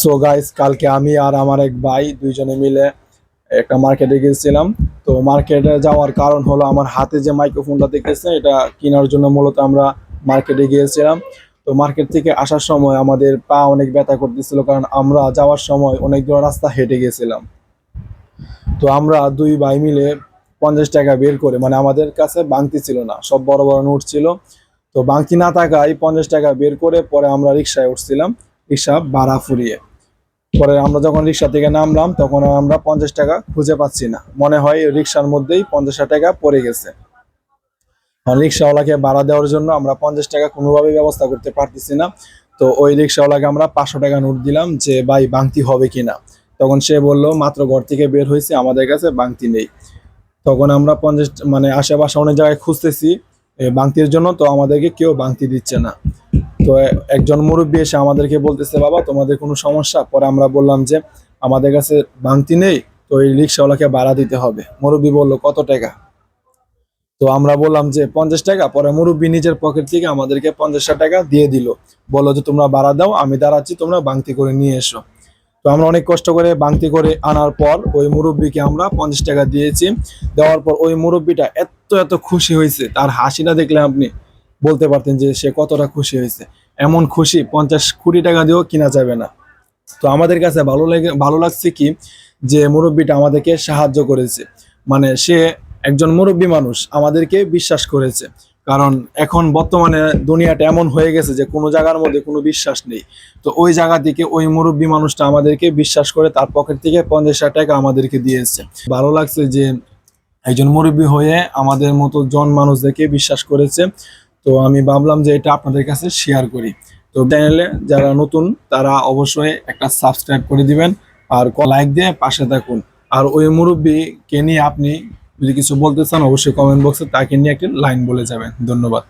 So guys কালকে আমি আর আমার এক ভাই দুইজনে মিলে একটা মার্কেটে গেছিলাম। তো মার্কেটে যাওয়ার কারণ হলো আমার হাতে যে মাইক্রোফোনটা দেখতেছেন, এটা কেনার জন্য মূলত আমরা মার্কেটে গিয়েছিলাম। তো মার্কেট থেকে আসার সময় আমাদের পা অনেক ব্যথা করতেছিল, কারণ আমরা যাওয়ার সময় অনেক দূর রাস্তা হেঁটে গেছিলাম। তো আমরা দুই ভাই মিলে পঞ্চাশ টাকা বের করে মানে আমাদের কাছে বাংতি ছিল না, সব বড় বড় নোট ছিল। তো বাংতি না থাকায় পঞ্চাশ টাকা বের করে পরে আমরা রিক্সায় উঠছিলাম। রিক্সা ভাড়া ফুরিয়ে। পরে আমরা যখন রিক্সা থেকে নামলাম, তখন আমরা পঞ্চাশ টাকা খুঁজে পাচ্ছি না। মনে হয় রিক্সার মধ্যেই পঞ্চাশ টাকা পড়ে গেছে। রিক্সাওয়ালাকে ভাড়া দেওয়ার জন্য আমরা পঞ্চাশ টাকা কোনোভাবে ব্যবস্থা করতে পারতেছি না। তো ওই রিক্সাওয়ালাকে আমরা পাঁচশো টাকা নোট দিলাম যে, ভাই, বাংতি হবে কিনা তখন সে বলল, মাত্র ঘর থেকে বের হয়েছে, আমাদের কাছে বাংতি নেই। তখন আমরা পঞ্চাশ মানে আশেপাশে অনেক জায়গায় খুঁজতেছি। বাংতির জন্য তো আমাদেরকে কেউ বাংতি দিচ্ছে না। তো একজন মুরব্বী এসে আমাদেরকে বলতেছে, বাবা, তোমাদের কোনো সমস্যা? পরে আমরা বললাম যে, আমাদের কাছে বাংতি নেই, তো এই রিক্সাওয়ালাকে ভাড়া দিতে হবে। মুরব্বী বলল, কত টাকা? তো আমরা বললাম যে, পঞ্চাশ টাকা। পরে মুরব্বী নিজের পকেট থেকে আমাদেরকে পঞ্চাশ টাকা দিয়ে দিল। বলল যে, তোমরা ভাড়া দাও, আমি দাঁড়াচ্ছি, তোমরা বাংতি করে নিয়ে এসো। তো আমরা অনেক কষ্ট করে বাংতি করে আনার পর ওই মুরব্বীকে আমরা পঞ্চাশ টাকা দিয়েছি। দেওয়ার পর ওই মুরব্বীটা এত এত খুশি হয়েছে। তার হাসিটা দেখলে আপনি বলতে পারতেন যে সে কতটা খুশি হয়েছে। এমন খুশি পঞ্চাশ কোটি টাকা দিয়েও কিনা যাবে না। তো আমাদের কাছে ভালো লেগে, ভালো লাগছে কি যে মুরব্বীটা আমাদেরকে সাহায্য করেছে। মানে সে একজন মুরব্বী মানুষ আমাদেরকে বিশ্বাস করেছে। কারণ এখন বর্তমানে দুনিয়াটা এমন হয়ে গেছে যে কোনো জায়গার মধ্যে কোনো বিশ্বাস নেই। তো ওই জায়গা থেকে ওই মুরব্বী মানুষটা আমাদেরকে বিশ্বাস করে তার পকেট থেকে পঞ্চাশ টাকা আমাদেরকে দিয়েছে। ভালো লাগছে যে একজন মুরব্বী হয়ে আমাদের মতো জন মানুষদেরকে বিশ্বাস করেছে। তো আমি ভাবলাম যে এটা আপনাদের কাছে শেয়ার করি। তো চ্যানেলে যারা নতুন, তারা অবশ্যই একটা সাবস্ক্রাইব করে দিবেন আর লাইক দিয়ে পাশে থাকুন। আর ওই মুরব্বীকে নিয়ে আপনি যদি কিছু বলতে চান অবশ্যই কমেন্ট বক্সে তাকে নিয়ে একটি লাইন বলে যাবেন। ধন্যবাদ।